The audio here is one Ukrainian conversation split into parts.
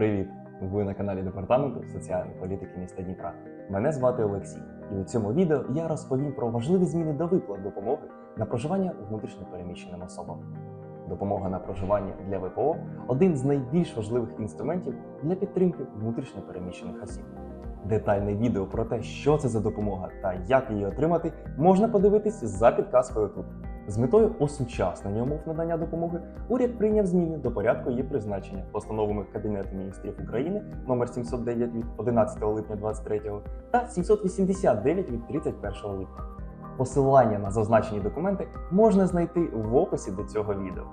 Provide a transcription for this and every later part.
Привіт! Ви на каналі Департаменту соціальної політики міста Дніпра. Мене звати Олексій, і у цьому відео я розповім про важливі зміни до виплат допомоги на проживання внутрішньо переміщеним особам. Допомога на проживання для ВПО один з найбільш важливих інструментів для підтримки внутрішньо переміщених осіб. Детальне відео про те, що це за допомога та як її отримати, можна подивитись за підказкою тут. З метою осучаснення умов надання допомоги уряд прийняв зміни до порядку її призначення постановами Кабінету міністрів України номер 709 від 11 липня 2023 та 789 від 31 липня. Посилання на зазначені документи можна знайти в описі до цього відео.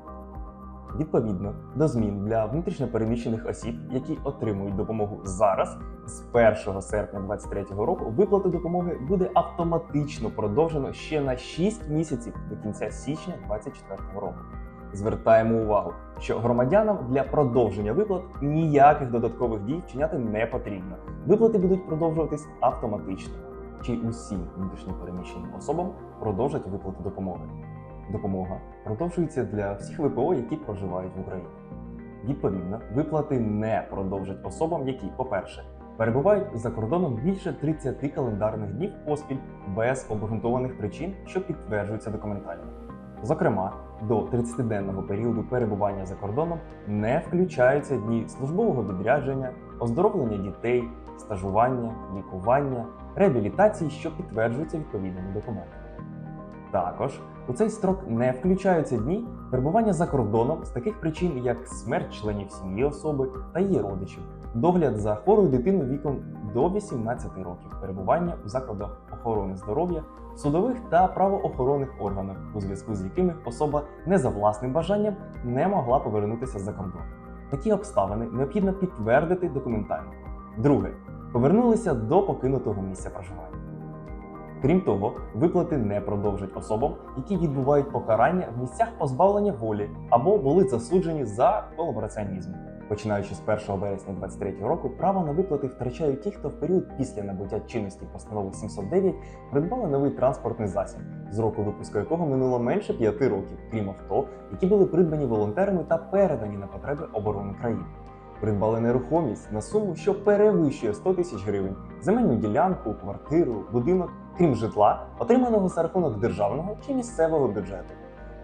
Відповідно до змін для внутрішньопереміщених осіб, які отримують допомогу зараз, з 1 серпня 2023 року виплата допомоги буде автоматично продовжено ще на 6 місяців до кінця січня 2024 року. Звертаємо увагу, що громадянам для продовження виплат ніяких додаткових дій вчиняти не потрібно. Виплати будуть продовжуватись автоматично. Чи усім внутрішньопереміщеним особам продовжать виплати допомоги? Допомога продовжується для всіх ВПО, які проживають в Україні. Відповідно, виплати не продовжать особам, які, по-перше, перебувають за кордоном більше 30 календарних днів поспіль без обґрунтованих причин, що підтверджуються документально. Зокрема, до 30-денного періоду перебування за кордоном не включаються дні службового відрядження, оздоровлення дітей, стажування, лікування, реабілітації, що підтверджуються відповідними документами. Також у цей строк не включаються дні перебування за кордоном з таких причин, як смерть членів сім'ї особи та її родичів, догляд за хворою дитиною віком до 18 років, перебування у закладах охорони здоров'я, судових та правоохоронних органах, у зв'язку з якими особа не за власним бажанням не могла повернутися за кордон. Такі обставини необхідно підтвердити документально. Друге, повернулися до покинутого місця проживання. Крім того, виплати не продовжать особам, які відбувають покарання в місцях позбавлення волі або були засуджені за колабораціонізм. Починаючи з 1 вересня 2023 року, право на виплати втрачають ті, хто в період після набуття чинності постанови 709 придбали новий транспортний засіб, з року випуску якого минуло менше 5 років, крім авто, які були придбані волонтерами та передані на потреби оборони країни. Придбали нерухомість на суму, що перевищує 100 тисяч гривень, земельну ділянку, квартиру, будинок, крім житла, отриманого за рахунок державного чи місцевого бюджету.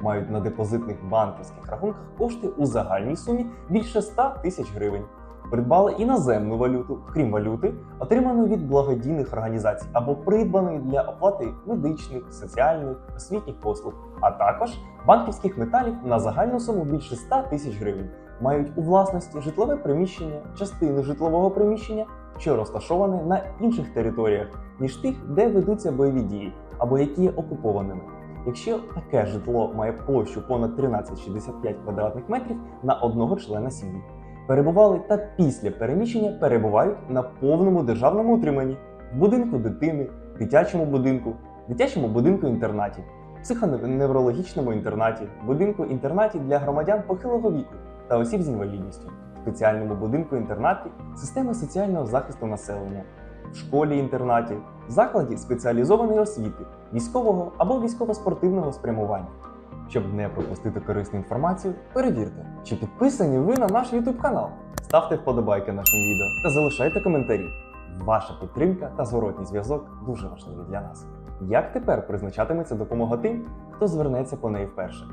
Мають на депозитних банківських рахунках кошти у загальній сумі більше 100 тисяч гривень. Придбали іноземну валюту, крім валюти, отриману від благодійних організацій або придбаної для оплати медичних, соціальних, освітніх послуг, а також банківських металів на загальну суму більше 100 тисяч гривень. Мають у власності житлове приміщення, частини житлового приміщення, що розташоване на інших територіях, ніж тих, де ведуться бойові дії, або які є окупованими. Якщо таке житло має площу понад 1365 квадратних метрів на одного члена сім'ї, перебували та після переміщення перебувають на повному державному утриманні в будинку дитини, дитячому будинку, дитячому будинку інтернаті, психоневрологічному інтернаті, будинку інтернаті для громадян похилого віку та осіб з інвалідністю, спеціальному будинку інтернаті, системи соціального захисту населення, в школі-інтернаті, закладі спеціалізованої освіти, військового або військово-спортивного спрямування. Щоб не пропустити корисну інформацію, перевірте, чи підписані ви на наш YouTube канал. Ставте вподобайки нашим відео та залишайте коментарі. Ваша підтримка та зворотній зв'язок дуже важливі для нас. Як тепер призначатиметься допомога тим, хто звернеться по неї вперше?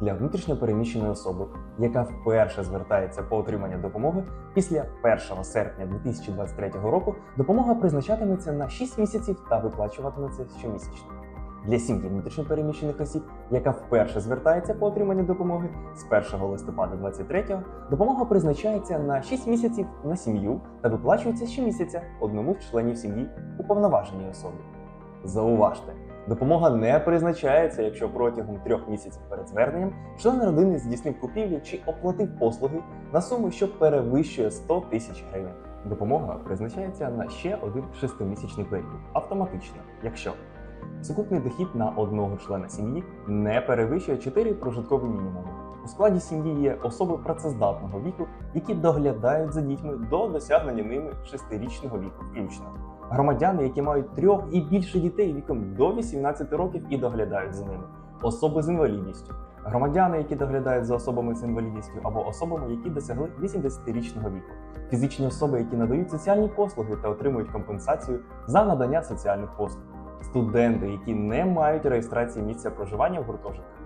Для внутрішньопереміщеної особи, яка вперше звертається по отримання допомоги, після 1 серпня 2023 року допомога призначатиметься на 6 місяців та виплачуватиметься щомісячно. Для сім'ї внутрішньопереміщених осіб, яка вперше звертається по отриманню допомоги з 1 листопада 2023 допомога призначається на 6 місяців на сім'ю та виплачується щомісяця одному з членів сім'ї уповноваженій особі. Зауважте, допомога не призначається, якщо протягом трьох місяців перед зверненням член родини здійснив купівлю чи оплатив послуги на суму, що перевищує 100 тисяч гривень. Допомога призначається на ще один шестимісячний період автоматично, якщо сукупний дохід на одного члена сім'ї не перевищує 4 прожиткові мінімуми. У складі сім'ї є особи працездатного віку, які доглядають за дітьми до досягнення ними шестирічного віку, включно. Громадяни, які мають трьох і більше дітей віком до 18 років і доглядають за ними, особи з інвалідністю, громадяни, які доглядають за особами з інвалідністю або особами, які досягли 80-річного віку, фізичні особи, які надають соціальні послуги та отримують компенсацію за надання соціальних послуг, студенти, які не мають реєстрації місця проживання в гуртожитках,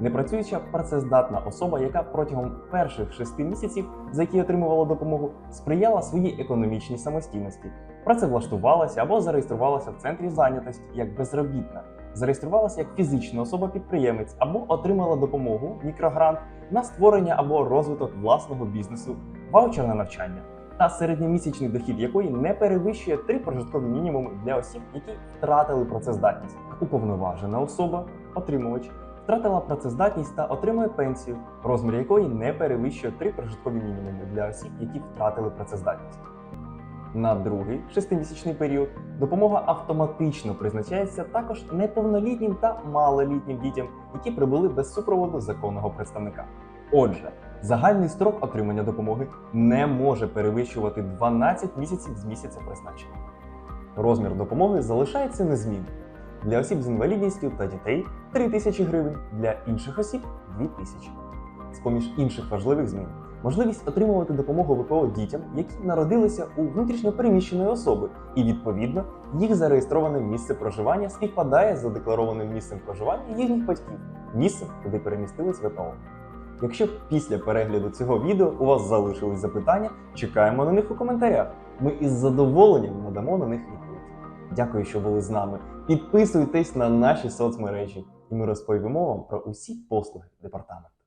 непрацююча працездатна особа, яка протягом перших шести місяців, за які отримувала допомогу, сприяла своїй економічній самостійності, працевлаштувалася або зареєструвалася в центрі зайнятості як безробітна, зареєструвалася як фізична особа-підприємець або отримала допомогу мікрогрант на створення або розвиток власного бізнесу, ваучер на навчання, та середньомісячний дохід якої не перевищує три прожиткові мінімуми для осіб, які втратили працездатність. Уповноважена особа, отримувач, втратила працездатність та отримує пенсію, розмір якої не перевищує три прожиткові мінімуми для осіб, які втратили працездатність. На другий шестимісячний період допомога автоматично призначається також неповнолітнім та малолітнім дітям, які прибули без супроводу законного представника. Отже, загальний строк отримання допомоги не може перевищувати 12 місяців з місяця призначення. Розмір допомоги залишається незмінним. Для осіб з інвалідністю та дітей 3 тисячі гривень, для інших осіб 2 тисячі. З-поміж інших важливих змін можливість отримувати допомогу ВПО дітям, які народилися у внутрішньопереміщеної особи, і відповідно їх зареєстроване місце проживання співпадає з задекларованим місцем проживання їхніх батьків, місцем, куди перемістились ВПО. Якщо після перегляду цього відео у вас залишились запитання, чекаємо на них у коментарях. Ми із задоволенням надамо на них відповідь. Дякую, що були з нами. Підписуйтесь на наші соцмережі, і ми розповімо вам про усі послуги департаменту.